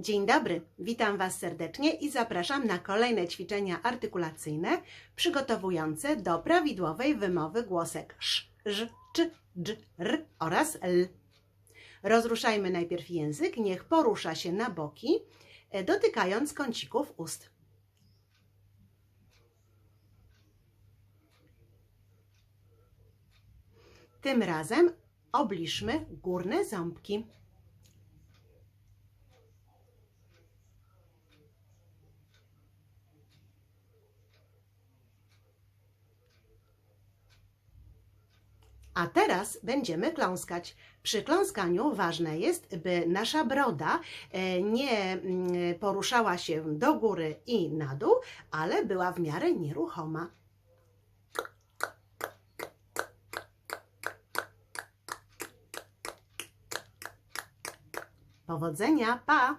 Dzień dobry, witam Was serdecznie i zapraszam na kolejne ćwiczenia artykulacyjne przygotowujące do prawidłowej wymowy głosek sz, ż, czy, dż, r oraz l. Rozruszajmy najpierw język, niech porusza się na boki, e, dotykając kącików ust. Tym razem obliżmy górne ząbki. A teraz będziemy kląskać. Przy kląskaniu ważne jest, by nasza broda e, nie mm, poruszała się do góry i na dół, ale była w miarę nieruchoma. Powodzenia, pa!